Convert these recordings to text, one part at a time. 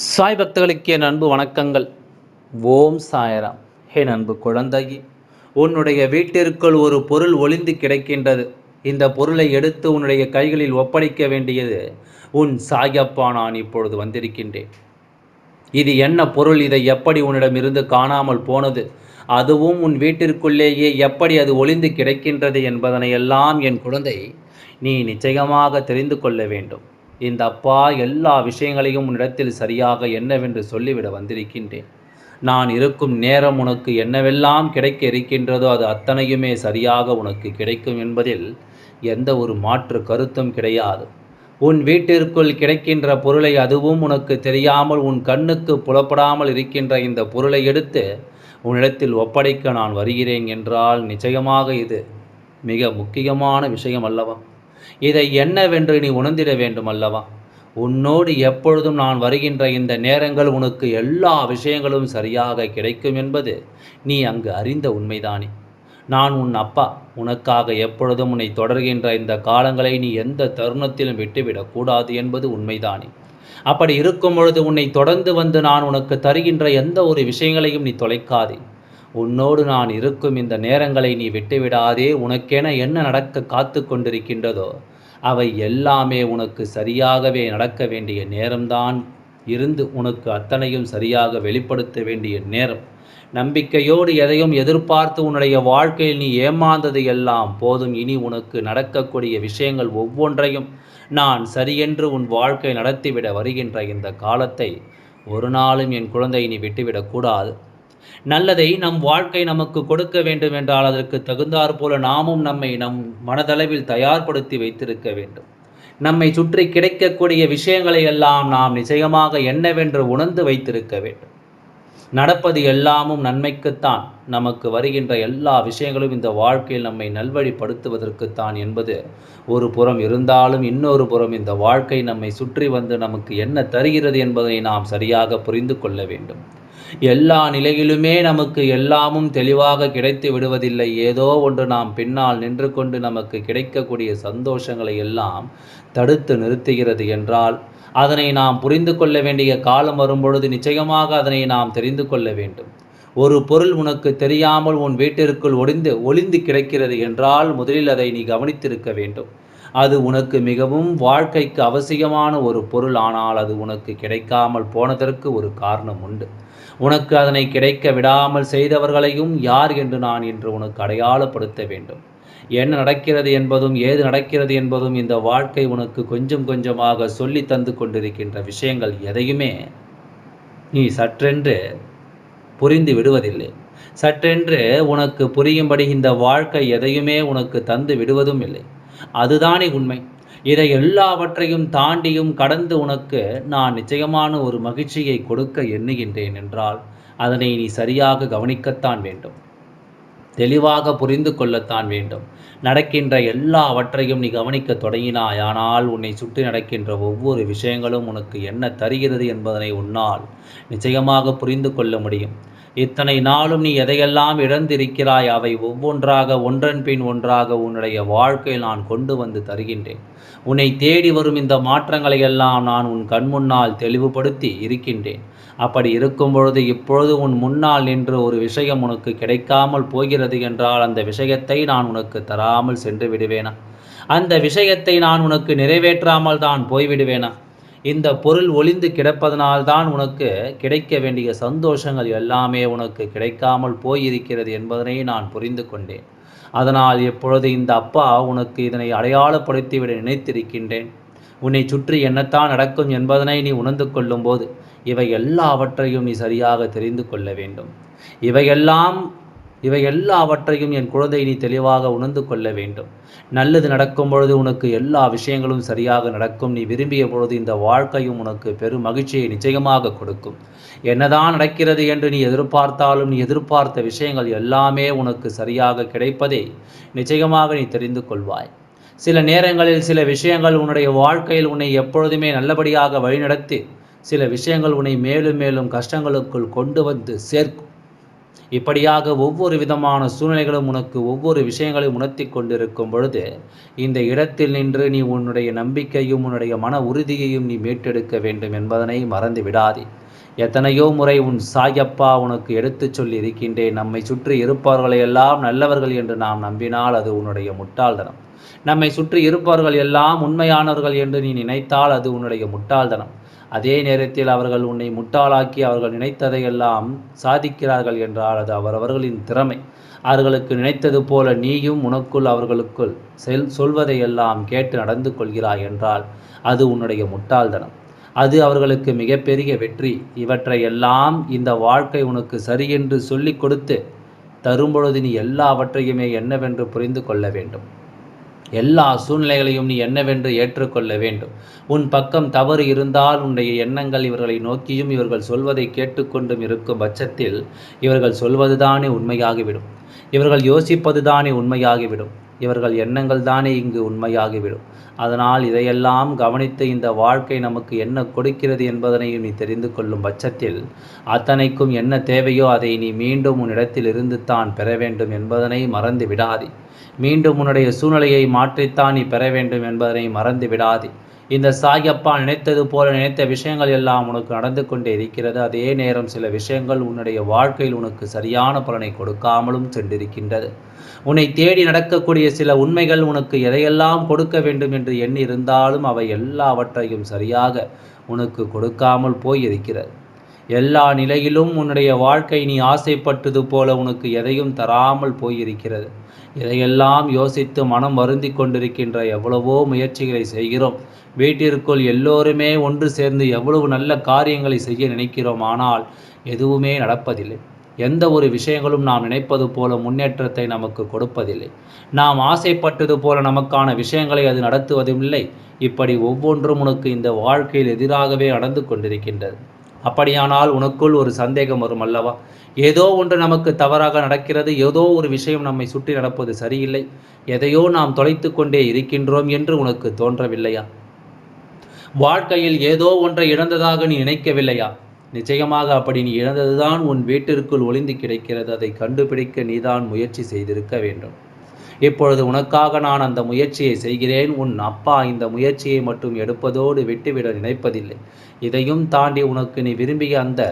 சாய் பக்தர்களுக்கு என் அன்பு வணக்கங்கள். ஓம் சாயராம். ஹே அன்பு குழந்தையே உன்னுடைய வீட்டிற்குள் ஒரு பொருள் ஒளிந்து கிடக்கின்றது. இந்த பொருளை எடுத்து உன்னுடைய கைகளில் ஒப்படைக்க வேண்டியது உன் சாயப்பா நான் இப்பொழுது வந்திருக்கின்றேன். இது என்ன பொருள்? இதை எப்படி உன்னிடமிருந்து காணாமல் போனது? அதுவும் உன் வீட்டிற்குள்ளேயே எப்படி அது ஒளிந்து கிடக்கின்றது என்பதனை எல்லாம் என் குழந்தை நீ நிச்சயமாக தெரிந்து கொள்ள வேண்டும். இந்த அப்பா எல்லா விஷயங்களையும் உன்னிடத்தில் சரியாக என்னவென்று சொல்லிவிட வந்திருக்கின்றேன். நான் இருக்கும் நேரம் உனக்கு என்னவெல்லாம் கிடைக்க இருக்கின்றதோ அது அத்தனையுமே சரியாக உனக்கு கிடைக்கும் என்பதில் எந்த ஒரு மாற்று கருத்தும் கிடையாது. உன் வீட்டிற்குள் கிடைக்கின்ற பொருளை அதுவும் உனக்கு தெரியாமல் உன் கண்ணுக்கு புலப்படாமல் இருக்கின்ற இந்த பொருளை எடுத்து உன்னிடத்தில் ஒப்படைக்க நான் வருகிறேன் என்றால் நிச்சயமாக இது மிக முக்கியமான விஷயம் அல்லவா? இதை என்னவென்று நீ உணர்ந்திட வேண்டும் அல்லவா உன்னோடு எப்பொழுதும் நான் வருகின்ற இந்த நேரங்கள் உனக்கு எல்லா விஷயங்களும் சரியாக கிடைக்கும் என்பது நீ அங்கு அறிந்த உண்மைதானே. நான் உன் அப்பா உனக்காக எப்பொழுதும் உன்னை தொடர்கின்ற இந்த காலங்களை நீ எந்த தருணத்திலும் விட்டுவிடக்கூடாது என்பது உண்மைதானே. அப்படி இருக்கும் பொழுது உன்னை தொடர்ந்து வந்து நான் உனக்கு தருகின்ற எந்த ஒரு விஷயங்களையும் நீ தொலைக்காதே. உன்னோடு நான் இருக்கும் இந்த நேரங்களை நீ விட்டுவிடாதே உனக்கென என்ன நடக்க காத்து கொண்டிருக்கின்றதோ அவை எல்லாமே உனக்கு சரியாகவே நடக்க வேண்டிய நேரம்தான். இருந்து உனக்கு அத்தனையும் சரியாக வெளிப்படுத்த வேண்டிய நேரம். நம்பிக்கையோடு எதையும் எதிர்பார்த்து உன்னுடைய வாழ்க்கையில் நீ ஏமாந்தது எல்லாம் போதும். இனி உனக்கு நடக்கக்கூடிய விஷயங்கள் ஒவ்வொன்றையும் நான் சரியென்று உன் வாழ்க்கை நடத்திவிட வருகின்ற இந்த காலத்தை ஒரு நாளும் என் குழந்தை நீ விட்டுவிடக்கூடாது நல்லதை நம் வாழ்க்கை நமக்கு கொடுக்க வேண்டும் என்றால் அதற்கு தகுந்தாற் போல நாமும் நம்மை நம் மனதளவில் தயார்படுத்தி வைத்திருக்க வேண்டும். நம்மை சுற்றி கிடைக்கக்கூடிய விஷயங்களை எல்லாம் நாம் நிச்சயமாக என்னவென்று உணர்ந்து வைத்திருக்க வேண்டும். நடப்பது எல்லாமும் நன்மைக்குத்தான் நமக்கு வருகின்ற எல்லா விஷயங்களும் இந்த வாழ்க்கையில் நம்மை நல்வழிப்படுத்துவதற்குத்தான் என்பது ஒரு புறம் இருந்தாலும் இன்னொரு புறம் இந்த வாழ்க்கை நம்மை சுற்றி வந்து நமக்கு என்ன தருகிறது என்பதை நாம் சரியாக புரிந்து கொள்ள வேண்டும். எல்லா நிலையிலுமே நமக்கு எல்லாமும் தெளிவாக கிடைத்து விடுவதில்லை. ஏதோ ஒன்று நாம் பின்னால் நின்று கொண்டு நமக்கு கிடைக்கக்கூடிய சந்தோஷங்களை எல்லாம் தடுத்து நிறுத்துகிறது என்றால் அதனை நாம் புரிந்து கொள்ள வேண்டிய காலம் வரும்பொழுது நிச்சயமாக அதனை நாம் தெரிந்து கொள்ள வேண்டும். ஒரு பொருள் உனக்கு தெரியாமல் உன் வீட்டிற்குள் ஒளிந்து ஒளிந்து கிடக்கிறது என்றால் முதலில் அதை நீ கவனித்திருக்க வேண்டும். அது உனக்கு மிகவும் வாழ்க்கைக்கு அவசியமான ஒரு பொருள் ஆனால் அது உனக்கு கிடைக்காமல் போனதற்கு ஒரு காரணம் உண்டு. உனக்கு அதனை கிடைக்க விடாமல் செய்தவர்களையும் யார் என்று நான் இன்று உனக்கு அடையாளப்படுத்த வேண்டும். என்ன நடக்கிறது என்பதும் ஏது நடக்கிறது என்பதும் இந்த வாழ்க்கை உனக்கு கொஞ்சம் கொஞ்சமாக சொல்லி தந்து கொண்டிருக்கின்ற விஷயங்கள் எதையுமே நீ சற்றென்று புரிந்து விடுவதில்லை. சற்றென்று உனக்கு புரியும்படி இந்த வாழ்க்கை எதையுமே உனக்கு தந்து விடுவதும் இல்லை. அதுதானே உண்மை. இதை எல்லாவற்றையும் தாண்டியும் கடந்து உனக்கு நான் நிச்சயமான ஒரு மகிழ்ச்சியை கொடுக்க எண்ணுகின்றேன் என்றால் அதனை நீ சரியாக கவனிக்கத்தான் வேண்டும். தெளிவாக புரிந்து கொள்ளத்தான் வேண்டும். நடக்கின்ற எல்லாவற்றையும் நீ கவனிக்க தொடங்கினாயானால் உன்னை சுற்றி நடக்கின்ற ஒவ்வொரு விஷயங்களும் உனக்கு என்ன தருகிறது என்பதனை உன்னால் நிச்சயமாக புரிந்து கொள்ள முடியும். இத்தனை நாளும் நீ எதையெல்லாம் இழந்திருக்கிறாய் அவை ஒவ்வொன்றாக ஒன்றன் பின் ஒன்றாக உன்னுடைய வாழ்க்கையில் நான் கொண்டு வந்து தருகின்றேன். உன்னை தேடி வரும் இந்த மாற்றங்களை எல்லாம் நான் உன் கண்முன்னால் தெளிவுபடுத்தி இருக்கின்றேன். அப்படி இருக்கும் பொழுது இப்பொழுது உன் முன்னால் நின்று ஒரு விஷயம் உனக்கு கிடைக்காமல் போகிறது என்றால் அந்த விஷயத்தை நான் உனக்கு தராமல் சென்று விடுவேனா? அந்த விஷயத்தை நான் உனக்கு நிறைவேற்றாமல் தான் போய்விடுவேனா? இந்த பொருள் ஒளிந்து கிடப்பதனால்தான் உனக்கு கிடைக்க வேண்டிய சந்தோஷங்கள் எல்லாமே உனக்கு கிடைக்காமல் போயிருக்கிறது என்பதனை நான் புரிந்து கொண்டேன். அதனால் எப்பொழுது இந்த அப்பா உனக்கு இதனை அடையாளப்படுத்திவிட நினைத்திருக்கின்றேன்? உன்னை சுற்றி என்னத்தான் நடக்கும் என்பதனை நீ உணர்ந்து கொள்ளும்போது இவை எல்லாவற்றையும் நீ சரியாக தெரிந்து கொள்ள வேண்டும். இவையெல்லாம் இவை எல்லாவற்றையும் என் குழந்தை நீ தெளிவாக உணர்ந்து கொள்ள வேண்டும். நல்லது நடக்கும் பொழுது உனக்கு எல்லா விஷயங்களும் சரியாக நடக்கும். நீ விரும்பிய பொழுது இந்த வாழ்க்கையும் உனக்கு பெரும் மகிழ்ச்சியை நிச்சயமாக கொடுக்கும். என்னதான் நடக்கிறது என்று நீ எதிர்பார்த்தாலும் நீ எதிர்பார்த்த விஷயங்கள் எல்லாமே உனக்கு சரியாக கிடைப்பதை நிச்சயமாக நீ தெரிந்து கொள்வாய். சில நேரங்களில் சில விஷயங்கள் உன்னுடைய வாழ்க்கையில் உன்னை எப்பொழுதுமே நல்லபடியாக வழிநடத்தி சில விஷயங்கள் உன்னை மேலும் மேலும் கஷ்டங்களுக்குள் கொண்டு வந்து சேர்க்கும். இப்படியாக ஒவ்வொரு விதமான சூழ்நிலைகளும் உனக்கு ஒவ்வொரு விஷயங்களையும் உணர்த்தி கொண்டிருக்கும் பொழுது இந்த இடத்தில் நின்று நீ உன்னுடைய நம்பிக்கையும் உன்னுடைய மன உறுதியையும் நீ மீட்டெடுக்க வேண்டும் என்பதனை மறந்து விடாதே. எத்தனையோ முறை உன் சாயப்பா உனக்கு எடுத்துச் சொல்லி இருக்கின்றேன் நம்மை சுற்றி இருப்பவர்களை எல்லாம் நல்லவர்கள் என்று நாம் நம்பினால் அது உன்னுடைய முட்டாள்தனம். நம்மை சுற்றி இருப்பவர்கள் எல்லாம் உண்மையானவர்கள் என்று நீ நினைத்தால் அது உன்னுடைய முட்டாள்தனம். அதே நேரத்தில் அவர்கள் உன்னை முட்டாளாக்கி அவர்கள் நினைத்ததையெல்லாம் சாதிக்கிறார்கள் என்றால் அது அவரவர்களின் திறமை. அவர்களுக்கு நினைத்தது போல நீயும் உனக்குள் அவர்களுக்குள் செல் சொல்வதையெல்லாம் கேட்டு நடந்து கொள்கிறாய் என்றால் அது உன்னுடைய முட்டாள்தனம். அது அவர்களுக்கு மிகப்பெரிய வெற்றி. இவற்றையெல்லாம் இந்த வாழ்க்கை உனக்கு சரியென்று சொல்லிக் கொடுத்து தரும்பொழுது நீ எல்லாவற்றையுமே என்னவென்று புரிந்து கொள்ள வேண்டும். எல்லா சூழ்நிலைகளையும் நீ என்னவென்று ஏற்றுக்கொள்ள வேண்டும். உன் பக்கம் தவறு இருந்தால் உன்னுடைய எண்ணங்கள் இவர்களை நோக்கியும் இவர்கள் சொல்வதை கேட்டுக்கொண்டும் இருக்கும் பட்சத்தில் இவர்கள் சொல்வதுதானே உண்மையாகிவிடும். இவர்கள் யோசிப்பதுதானே உண்மையாகிவிடும். இவர்கள் எண்ணங்கள் தானே இங்கு உண்மையாகிவிடும். அதனால் இதையெல்லாம் கவனித்து இந்த வாழ்க்கை நமக்கு என்ன கொடுக்கிறது என்பதனையும் நீ தெரிந்து கொள்ளும் பட்சத்தில் அத்தனைக்கும் என்ன தேவையோ அதை நீ மீண்டும் உன் இடத்திலிருந்து தான் பெற வேண்டும் என்பதனை மறந்து விடாதே. மீண்டும் உன்னுடைய சூழ்நிலையை மாற்றித்தான் நீ பெற வேண்டும் என்பதனை மறந்து விடாதே. இந்த சாயப்பா நினைத்தது போல நினைத்த விஷயங்கள் எல்லாம் உனக்கு நடந்து கொண்டே இருக்கிறது. அதே நேரம் சில விஷயங்கள் உன்னுடைய வாழ்க்கையில் உனக்கு சரியான பலனை கொடுக்காமலும் சென்றிருக்கின்றது. உன்னை தேடி நடக்கக்கூடிய சில உண்மைகள் உனக்கு எதையெல்லாம் கொடுக்க வேண்டும் என்று எண்ணி இருந்தாலும் அவை எல்லாவற்றையும் சரியாக உனக்கு கொடுக்காமல் போய் இருக்கிறது எல்லா நிலையிலும் உன்னுடைய வாழ்க்கை நீ ஆசைப்பட்டது போல உனக்கு எதையும் தராமல் போயிருக்கிறது. இதையெல்லாம் யோசித்து மனம் வருந்தி கொண்டிருக்கின்ற எவ்வளவோ முயற்சிகளை செய்கிறோம். வீட்டிற்குள் எல்லோருமே ஒன்று சேர்ந்து எவ்வளவு நல்ல காரியங்களை செய்ய நினைக்கிறோம் ஆனால் எதுவுமே நடப்பதில்லை. எந்த ஒரு விஷயங்களும் நாம் நினைப்பது போல முன்னேற்றத்தை நமக்கு கொடுப்பதில்லை. நாம் ஆசைப்பட்டது போல நமக்கான விஷயங்களை அது நடத்துவதும் இல்லை இப்படி ஒவ்வொன்றும் உனக்கு இந்த வாழ்க்கையில் எதிராகவே நடந்து கொண்டிருக்கின்றது. அப்படியானால் உனக்குள் ஒரு சந்தேகம் வரும் அல்லவா? ஏதோ ஒன்று நமக்கு தவறாக நடக்கிறது ஏதோ ஒரு விஷயம் நம்மை சுற்றி நடப்பது சரியில்லை. எதையோ நாம் தொலைத்து கொண்டே இருக்கின்றோம் என்று உனக்கு தோன்றவில்லையா? வாழ்க்கையில் ஏதோ ஒன்றை இழந்ததாக நீ நினைக்கவில்லையா? நிச்சயமாக அப்படி நீ இழந்ததுதான் உன் வீட்டிற்குள் ஒளிந்து கிடைக்கிறது. அதை கண்டுபிடிக்க நீதான் முயற்சி செய்திருக்க வேண்டும். இப்பொழுது உனக்காக நான் அந்த முயற்சியை செய்கிறேன். உன் அப்பா இந்த முயற்சியை மட்டும் எடுப்பதோடு விட்டுவிட நினைப்பதில்லை. இதையும் தாண்டி உனக்கு நீ விரும்பிய அந்த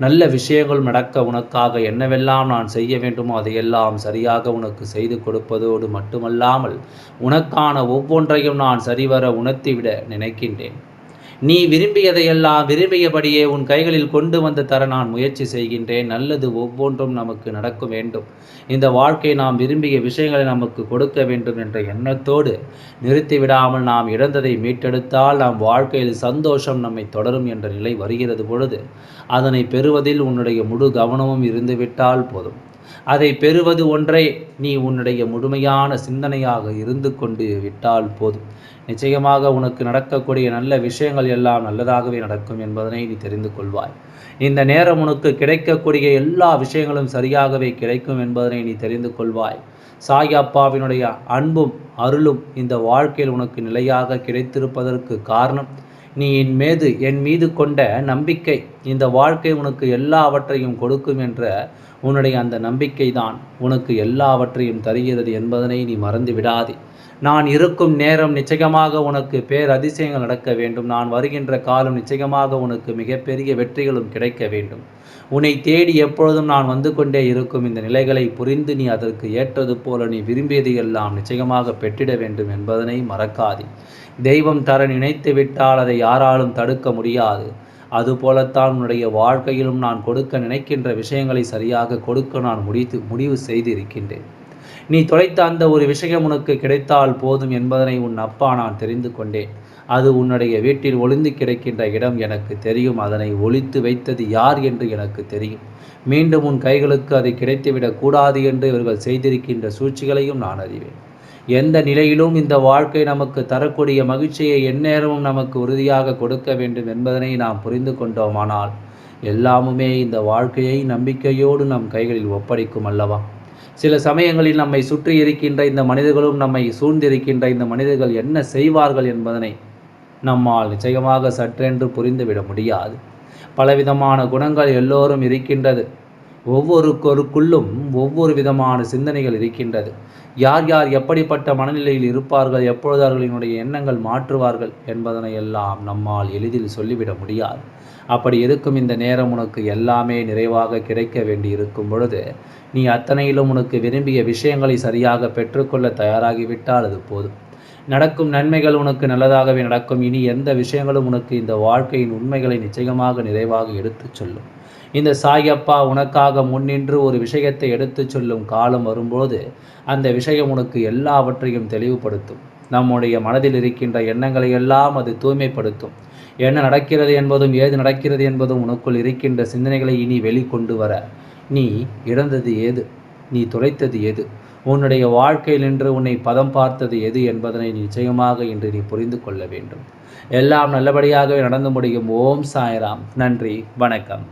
நல்ல விஷயங்கள் நடக்க உனக்காக என்னவெல்லாம் நான் செய்ய வேண்டுமோ அதையெல்லாம் சரியாக உனக்கு செய்து கொடுப்பதோடு மட்டுமல்லாமல் உனக்கான ஒவ்வொன்றையும் நான் சரிவர உணர்த்திவிட நினைக்கின்றேன். நீ விரும்பியதையெல்லாம் விரும்பியபடியே உன் கைகளில் கொண்டு வந்து தர நான் முயற்சி செய்கின்றேன். நல்லது ஒவ்வொன்றும் நமக்கு நடக்க வேண்டும். இந்த வாழ்க்கை நாம் விரும்பிய விஷயங்களை நமக்கு கொடுக்க வேண்டும் என்ற எண்ணத்தோடு நிறுத்திவிடாமல் நாம் இழந்ததை மீட்டெடுத்தால் நாம் வாழ்க்கையில் சந்தோஷம் நம்மை தொடரும் என்ற நிலை வருகிறது பொழுது அதனை பெறுவதில் உன்னுடைய முழு கவனமும் இருந்துவிட்டால் போதும். அதை பெறுவது ஒன்றை. நீ உன்னுடைய முழுமையான சிந்தனையாக இருந்து கொண்டு விட்டால் போதும். நிச்சயமாக உனக்கு நடக்கக்கூடிய நல்ல விஷயங்கள் எல்லாம் நல்லதாகவே நடக்கும் என்பதனை நீ தெரிந்து கொள்வாய். இந்த நேரம் உனக்கு கிடைக்கக்கூடிய எல்லா விஷயங்களும் சரியாகவே கிடைக்கும் என்பதனை நீ தெரிந்து கொள்வாய். சாய் அப்பாவினுடைய அன்பும் அருளும் இந்த வாழ்க்கையில் உனக்கு நிலையாக கிடைத்திருப்பதற்கு காரணம் நீ என் மீது என் மீது கொண்ட நம்பிக்கை இந்த வாழ்க்கை உனக்கு எல்லாவற்றையும் கொடுக்கும் என்ற உன்னுடைய அந்த நம்பிக்கை தான் உனக்கு எல்லாவற்றையும் தருகிறது என்பதனை நீ மறந்து விடாதே. நான் இருக்கும் நேரம் நிச்சயமாக உனக்கு பேர் அதிசயங்கள் நடக்க வேண்டும். நான் வருகின்ற காலம் நிச்சயமாக உனக்கு மிகப்பெரிய வெற்றிகளும் கிடைக்க வேண்டும். உன்னை தேடி எப்பொழுதும் நான் வந்து கொண்டே இருக்கும் இந்த நிலைகளை புரிந்து நீ அதற்கு ஏற்றது போல நீ விரும்பியதை எல்லாம் நிச்சயமாக பெற்றிட வேண்டும் என்பதனை மறக்காதே. தெய்வம் தர நினைத்து விட்டால் அதை யாராலும் தடுக்க முடியாது. அதுபோலத்தான் உன்னுடைய வாழ்க்கையிலும் நான் கொடுக்க நினைக்கின்ற விஷயங்களை சரியாக கொடுக்க நான் முடித்து முடிவு செய்திருக்கின்றேன். நீ தொலைத்த அந்த ஒரு விஷயம் உனக்கு கிடைத்தால் போதும் என்பதனை உன் அப்பா நான் தெரிந்து கொண்டேன். அது உன்னுடைய வீட்டில் ஒளிந்து கிடக்கின்ற இடம் எனக்கு தெரியும். அதனை ஒழித்து வைத்தது யார் என்று எனக்கு தெரியும். மீண்டும் உன் கைகளுக்கு அதை கிடைத்துவிடக் கூடாது என்று இவர்கள் செய்திருக்கின்ற சூழ்ச்சிகளையும் நான் அறிவேன். எந்த நிலையிலும் இந்த வாழ்க்கை நமக்கு தரக்கூடிய மகிழ்ச்சியை எந்நேரமும் நமக்கு உறுதியாக கொடுக்க வேண்டும் என்பதனை நாம் புரிந்து கொண்டோமானால் எல்லாமுமே இந்த வாழ்க்கையை நம்பிக்கையோடு நம் கைகளில் ஒப்படைக்கும் அல்லவா? சில சமயங்களில் நம்மை சுற்றி இருக்கின்ற இந்த மனிதர்களும் நம்மை சூழ்ந்திருக்கின்ற இந்த மனிதர்கள் என்ன செய்வார்கள் என்பதனை நம்மால் நிச்சயமாக சற்றென்று புரிந்துவிட முடியாது. பலவிதமான குணங்கள் எல்லோரும் இருக்கின்றது. ஒவ்வொருக்கொருக்குள்ளும் ஒவ்வொரு விதமான சிந்தனைகள் இருக்கின்றது. யார் யார் எப்படிப்பட்ட மனநிலையில் இருப்பார்கள் எப்பொழுது அவர்களினுடைய எண்ணங்கள் மாற்றுவார்கள் என்பதனை எல்லாம் நம்மால் எளிதில் சொல்லிவிட முடியாது. அப்படி இருக்கும் இந்த நேரம் உனக்கு எல்லாமே நிறைவாக கிடைக்க வேண்டி இருக்கும் பொழுது நீ அத்தனையிலும் உனக்கு விரும்பிய விஷயங்களை சரியாக பெற்றுக்கொள்ள தயாராகிவிட்டால் அது போதும். நடக்கும் நன்மைகள் உனக்கு நல்லதாகவே நடக்கும். இனி எந்த விஷயங்களும் உனக்கு இந்த வாழ்க்கையின் உண்மைகளை நிச்சயமாக நிறைவாக எடுத்துச் சொல்லும். இந்த சாயப்பா உனக்காக முன்னின்று ஒரு விஷயத்தை எடுத்துச் சொல்லும் காலம் வரும்போது அந்த விஷயம் உனக்கு எல்லாவற்றையும் தெளிவுபடுத்தும். நம்முடைய மனதில் இருக்கின்ற எண்ணங்களை எல்லாம் அது தூய்மைப்படுத்தும். என்ன நடக்கிறது என்பதும் ஏது நடக்கிறது என்பதும் உனக்குள் இருக்கின்ற சிந்தனைகளை இனி வெளிக்கொண்டு வர. நீ இழந்தது ஏது? நீ தொலைத்தது எது உன்னுடைய வாழ்க்கையில் நின்று உன்னை பதம் பார்த்தது எது என்பதனை நிச்சயமாக இன்று நீ புரிந்து கொள்ள வேண்டும். எல்லாம் நல்லபடியாகவே நடந்து முடியும். ஓம் சாய்ராம். நன்றி. வணக்கம்.